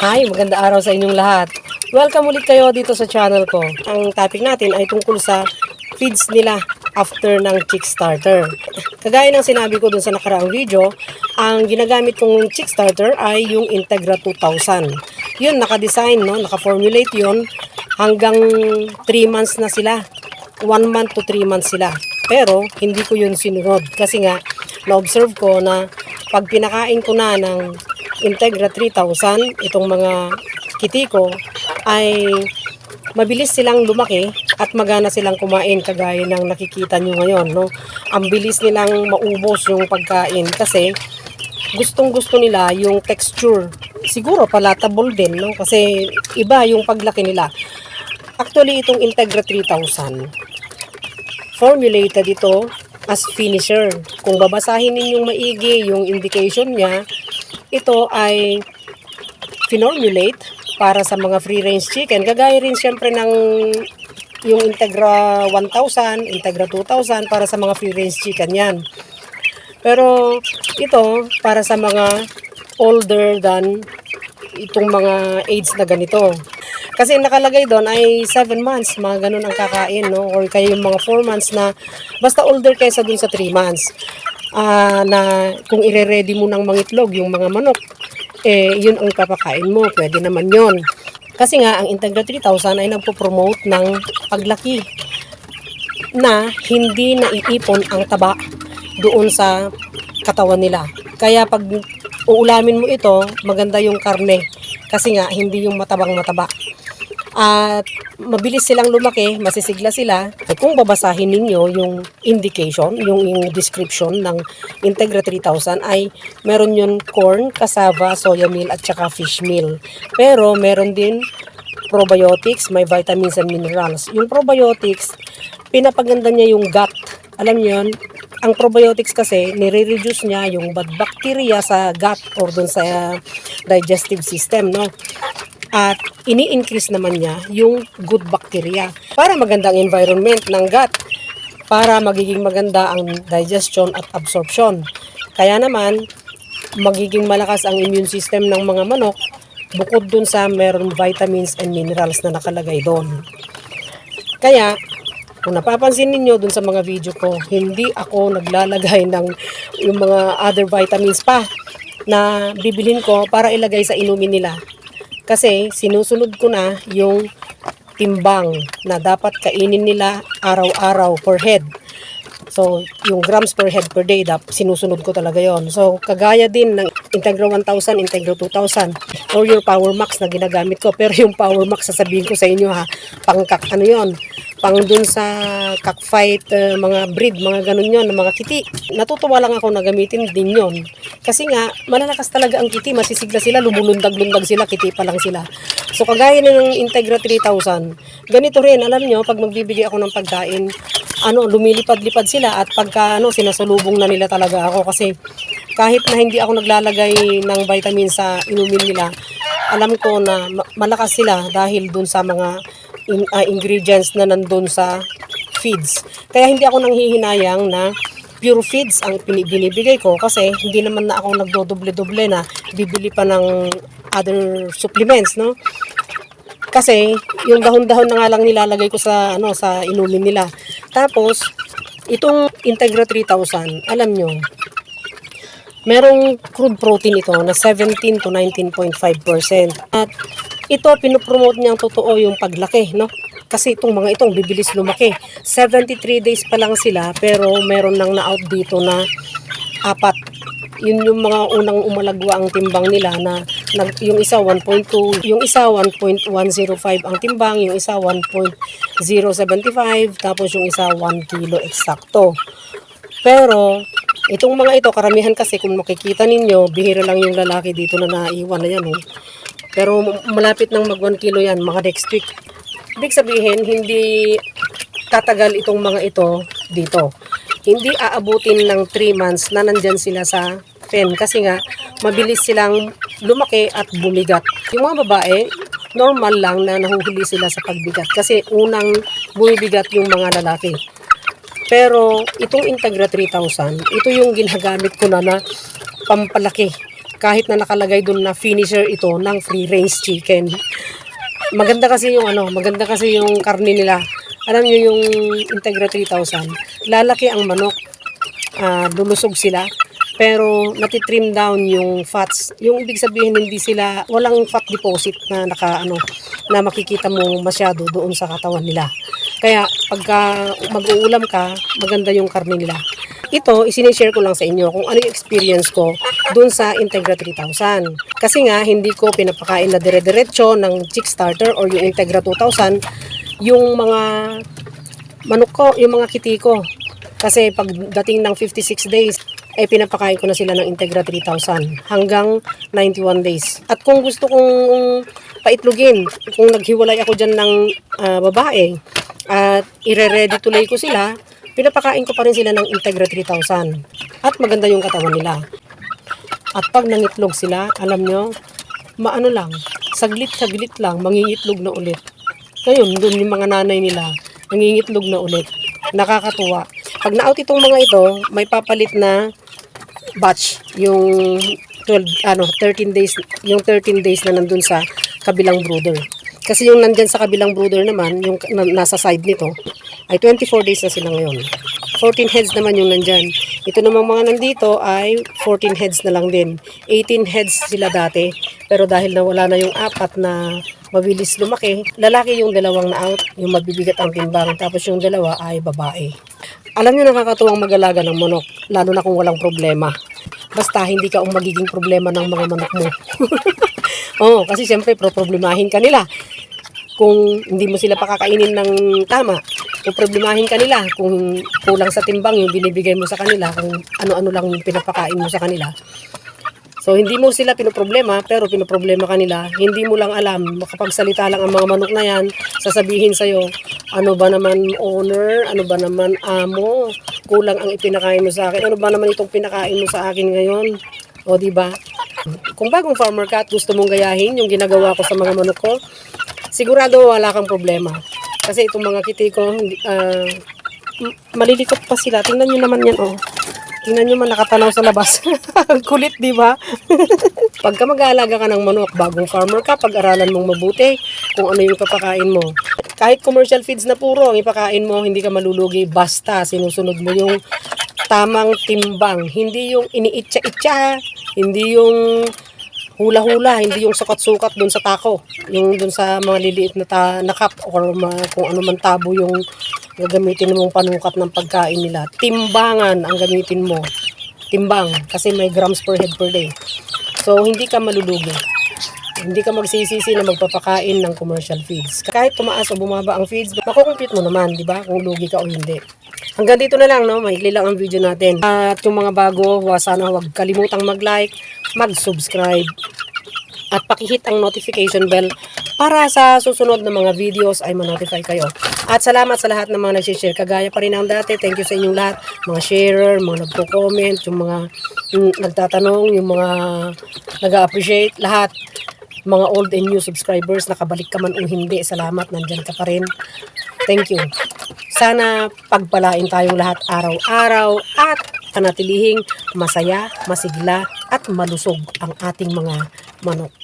Hi, maganda araw sa inyong lahat. Welcome ulit kayo dito sa channel ko. Ang topic natin ay tungkol sa feeds nila after ng chick starter. Kagaya ng sinabi ko dun sa nakaraang video, ang ginagamit kong chick starter ay yung Integra 2000. Yun, naka-design, no? naka-formulate yun hanggang 3 months na sila. 1 month to 3 months sila. Pero, hindi ko yun sinunod. Kasi nga, na-observe ko na pag pinakain ko na ng Integra 3000, itong mga kitty ko, ay mabilis silang lumaki at magana silang kumain kagaya ng nakikita nyo ngayon. No? Ang bilis nilang maubos yung pagkain kasi gustong gusto nila yung texture. Siguro palatable din, no? kasi iba yung paglaki nila. Actually, itong Integra 3000, formulated ito as finisher. Kung babasahin ninyong maigi yung indication niya, ito ay finormulate para sa mga free range chicken. Kagaya rin siyempre ng yung Integra 1000, Integra 2000 para sa mga free range chicken yan. Pero ito para sa mga older than itong mga age na ganito. Kasi nakalagay doon ay 7 months, mga ganun ang kakain, no? Or kaya yung mga 4 months na, basta older kaysa dun sa 3 months. Ah, na kung ire-ready mo ng mangitlog, yung mga manok, eh, yun ang papakain mo, pwede naman yon Kasi nga, ang Integra 3000 ay nagpo-promote ng paglaki na hindi naiipon ang taba doon sa katawan nila. Kaya pag uulamin mo ito, maganda yung karne. Kasi nga, hindi yung matabang mataba. At mabilis silang lumaki, masisigla sila. At kung babasahin ninyo yung indication, yung, yung description ng Integra 3000 ay meron yun corn, cassava, soya meal at saka fish meal. Pero meron din probiotics, may vitamins and minerals. Yung probiotics, pinapaganda niya yung gut. Alam niyo yun, ang probiotics kasi, nire-reduce niya yung bad bacteria sa gut or dun sa uh, digestive system, no? At ini-increase naman niya yung good bacteria para magandang environment ng gut para magiging maganda ang digestion at absorption. Kaya naman, magiging malakas ang immune system ng mga manok bukod dun sa meron vitamins and minerals na nakalagay doon. Kaya, kung napapansin ninyo dun sa mga video ko, hindi ako naglalagay ng yung mga other vitamins pa na bibilhin ko para ilagay sa inumin nila. Kasi sinusunod ko na yung timbang na dapat kainin nila araw-araw per head. So, yung grams per head per day, dap, sinusunod ko talaga yon. So, kagaya din ng Integra 1000, Integra 2000, or your Power Max na ginagamit ko. Pero yung Power Max, sasabihin ko sa inyo ha, pangkak, ano yon pang dun sa cockfight, uh, mga breed, mga ganun yon mga kiti. Natutuwa lang ako na gamitin din yon Kasi nga, malalakas talaga ang kiti, masisigla sila, lumulundag-lundag sila, kiti pa lang sila. So, kagaya ng Integra 3000, ganito rin, alam nyo, pag magbibigay ako ng pagkain, ano, lumilipad-lipad sila at pagka ano, sinasalubong na nila talaga ako kasi kahit na hindi ako naglalagay ng vitamin sa inumin nila, alam ko na ma- malakas sila dahil dun sa mga in- ah, ingredients na nandun sa feeds. Kaya hindi ako nanghihinayang na pure feeds ang binibigay ko kasi hindi naman na ako nagdodoble-doble na bibili pa ng other supplements, no? Kasi yung dahon-dahon na nga lang nilalagay ko sa ano sa inumin nila. Tapos itong Integra 3000, alam nyo, merong crude protein ito na 17 to 19.5%. At ito pinopromote niyang totoo yung paglaki, no? Kasi itong mga itong bibilis lumaki. 73 days pa lang sila pero meron nang na-out dito na apat yun yung mga unang umalagwa ang timbang nila na nag, yung isa 1.2, yung isa 1.105 ang timbang, yung isa 1.075, tapos yung isa 1 kilo eksakto. Pero itong mga ito, karamihan kasi kung makikita ninyo, bihira lang yung lalaki dito na naiwan na yan. Oh. Pero malapit nang mag 1 kilo yan, mga next week. Ibig sabihin, hindi tatagal itong mga ito dito hindi aabutin ng 3 months na nandyan sila sa pen kasi nga mabilis silang lumaki at bumigat. Yung mga babae, normal lang na nahuhuli sila sa pagbigat kasi unang bumibigat yung mga lalaki. Pero itong Integra 3000, ito yung ginagamit ko na na pampalaki kahit na nakalagay doon na finisher ito ng free range chicken. Maganda kasi yung ano, maganda kasi yung karne nila. Alam niyo yung Integra 3000, lalaki ang manok, ah, lulusog sila, pero natitrim down yung fats. Yung ibig sabihin hindi sila, walang fat deposit na naka ano, na makikita mo masyado doon sa katawan nila. Kaya pagka mag-uulam ka, maganda yung karne nila. Ito, isinishare ko lang sa inyo kung ano yung experience ko dun sa Integra 3000. Kasi nga, hindi ko pinapakain na dire-diretso ng chick starter or yung Integra 2000 yung mga manok ko, yung mga kitty ko. Kasi pagdating ng 56 days, eh pinapakain ko na sila ng Integra 3000 hanggang 91 days. At kung gusto kong paitlugin, kung naghiwalay ako dyan ng ah, babae at ire-ready to lay ko sila, pinapakain ko pa rin sila ng Integra 3000. At maganda yung katawan nila. At pag nangitlog sila, alam nyo, maano lang, saglit-saglit lang, mangingitlog na ulit. Ngayon, dun yung mga nanay nila, nangingitlog na ulit. Nakakatuwa. Pag na-out itong mga ito, may papalit na batch, yung 12, ano, 13 days, yung 13 days na nandun sa kabilang brooder. Kasi yung nandyan sa kabilang brooder naman, yung na- nasa side nito, ay 24 days na sila ngayon. 14 heads naman yung nandyan. Ito namang mga nandito ay 14 heads na lang din. 18 heads sila dati. Pero dahil nawala na yung apat na mabilis lumaki, lalaki yung dalawang na out, yung mabibigat ang timbang, tapos yung dalawa ay babae. Alam nyo nakakatuwang mag-alaga ng manok, lalo na kung walang problema. Basta hindi ka ang magiging problema ng mga manok mo. Oo, kasi siyempre problemahin ka nila kung hindi mo sila pakakainin ng tama, problemahin ka nila, kung kulang sa timbang yung binibigay mo sa kanila, kung ano-ano lang yung pinapakain mo sa kanila. So, hindi mo sila pinoproblema, pero pinoproblema ka nila. Hindi mo lang alam, makapagsalita lang ang mga manok na yan, sasabihin sa'yo, ano ba naman owner, ano ba naman amo, kulang ang ipinakain mo sa akin, ano ba naman itong pinakain mo sa akin ngayon? O, di ba? Kung bagong farmer ka at gusto mong gayahin yung ginagawa ko sa mga manok ko, sigurado wala kang problema. Kasi itong mga kitty ko, hindi- ah, malilikot pa sila. Tingnan nyo naman yan, oh. Tingnan nyo man nakatanaw sa labas. Ang Kulit, di ba? Pagka mag-aalaga ka ng manok, bagong farmer ka, pag-aralan mong mabuti kung ano yung papakain mo. Kahit commercial feeds na puro ang ipakain mo, hindi ka malulugi. Basta sinusunod mo yung tamang timbang. Hindi yung iniitsa-itsa, hindi yung hula-hula, hindi yung sukat-sukat doon sa tako. Yung doon sa mga liliit na, ta- na cup or ma- kung ano man tabo yung gagamitin mong panukat ng pagkain nila. Timbangan ang gamitin mo. Timbang. Kasi may grams per head per day. So, hindi ka malulugi. Hindi ka magsisisi na magpapakain ng commercial feeds. Kahit tumaas o bumaba ang feeds, makukumpute mo naman, di ba? Kung lugi ka o hindi. Hanggang dito na lang, no? Maikli lang ang video natin. At yung mga bago, sana huwag kalimutang mag-like, mag-subscribe, at pakihit ang notification bell para sa susunod na mga videos ay ma-notify kayo. At salamat sa lahat ng mga nag-share. Kagaya pa rin ang dati. Thank you sa inyong lahat. Mga sharer, mga nagko-comment, yung mga mm, nagtatanong, yung mga nag-appreciate, lahat. Mga old and new subscribers, nakabalik ka man o hindi, salamat, nandyan ka pa rin. Thank you. Sana pagpalain tayong lahat araw-araw at panatilihing masaya, masigla at malusog ang ating mga manok.